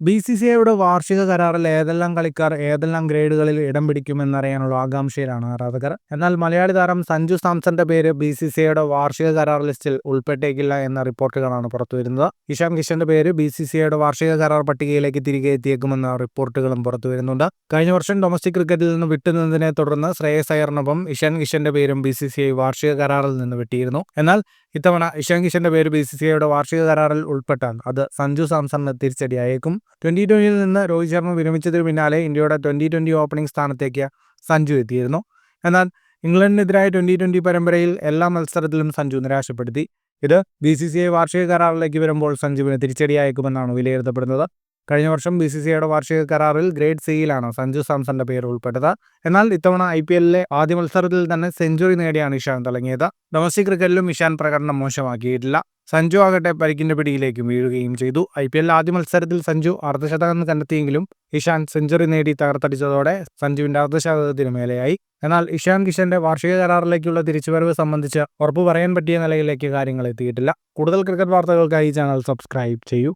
B C C ഐയുടെ വാർഷിക കരാറിൽ ഏതെല്ലാം കളിക്കാർ ഏതെല്ലാം ഗ്രേഡുകളിൽ ഇടം പിടിക്കുമെന്നറിയാനുള്ള ആകാംക്ഷയിലാണ് ആരാധകർ. എന്നാൽ മലയാളി താരം സഞ്ജു സാംസന്റെ പേര് ബി സി സി ഐയുടെ വാർഷിക കരാർ ലിസ്റ്റിൽ ഉൾപ്പെട്ടേക്കില്ല എന്ന റിപ്പോർട്ടുകളാണ് പുറത്തുവരുന്നത്. ഇഷാം കിഷന്റെ പേര് ബി സി സി ഐയുടെ വാർഷിക കരാർ പട്ടികയിലേക്ക് തിരികെ എത്തിയേക്കുമെന്ന റിപ്പോർട്ടുകളും പുറത്തുവരുന്നുണ്ട്. കഴിഞ്ഞ വർഷം ഡൊമസ്റ്റിക് ക്രിക്കറ്റിൽ നിന്ന് വിട്ടുനിന്നതിനെ തുടർന്ന് ശ്രേയസ് അയ്യറിനൊപ്പം ഇഷാൻ കിഷന്റെ പേരും ബി സി സി ഐ വാർഷിക കരാറിൽ നിന്ന് വിട്ടിയിരുന്നു. എന്നാൽ ഇത്തവണ ഇഷാൻ കിഷന്റെ പേര് ബി സി സി ഐയുടെ വാർഷിക കരാറിൽ ഉൾപ്പെട്ടാണ്. അത് സഞ്ജു സാംസണിന് തിരിച്ചടിയായേക്കും. ട്വന്റി ട്വന്റിയിൽ നിന്ന് രോഹിത് ശർമ്മ വിരമിച്ചതിന് പിന്നാലെ ഇന്ത്യയുടെ ട്വന്റി ട്വന്റി ഓപ്പണിംഗ് സ്ഥാനത്തേക്ക് സഞ്ജു എത്തിയിരുന്നു. എന്നാൽ ഇംഗ്ലണ്ടിനെതിരായ ട്വന്റി ട്വന്റി പരമ്പരയിൽ എല്ലാ മത്സരത്തിലും സഞ്ജു നിരാശപ്പെടുത്തി. ഇത് ബി സി സി ഐ വാർഷിക കരാറിലേക്ക് വരുമ്പോൾ സഞ്ജുവിന് തിരിച്ചടിയായേക്കുമെന്നാണ് വിലയിരുത്തപ്പെടുന്നത്. കഴിഞ്ഞ വർഷം ബി സി സി ഐയുടെ വാർഷിക കരാറിൽ ഗ്രേഡ് സിയിലാണ് സഞ്ജു സാംസന്റെ പേര് ഉൾപ്പെട്ടത്. എന്നാൽ ഇത്തവണ ഐ പി എല്ലിലെ ആദ്യ മത്സരത്തിൽ തന്നെ സെഞ്ചുറി നേടിയാണ് ഇഷാൻ തുടങ്ങിയത് ഡൊമസ്റ്റിക് ക്രിക്കറ്റിലും ഇഷാൻ പ്രകടനം മോശമാക്കിയിട്ടില്ല. സഞ്ജു ആകട്ടെ പരിക്കിന്റെ പിടിയിലേക്ക് വീഴുകയും ചെയ്തു. ഐ പി എൽ ആദ്യ മത്സരത്തിൽ സഞ്ജു അർദ്ധശതകം കണ്ടെത്തിയെങ്കിലും ഇഷാൻ സെഞ്ചുറി നേടി തകർത്തടിച്ചതോടെ സഞ്ജുവിന്റെ അർദ്ധശതകത്തിന് മേലെയായി. എന്നാൽ ഇഷാൻ കിഷന്റെ വാർഷിക കരാറിലേക്കുള്ള തിരിച്ചുവരവ് സംബന്ധിച്ച് ഉറപ്പു പറയാൻ പറ്റിയ നിലയിലേക്ക് കാര്യങ്ങൾ എത്തിയിട്ടില്ല. കൂടുതൽ ക്രിക്കറ്റ് വാർത്തകൾക്കായി ചാനൽ സബ്സ്ക്രൈബ് ചെയ്യൂ.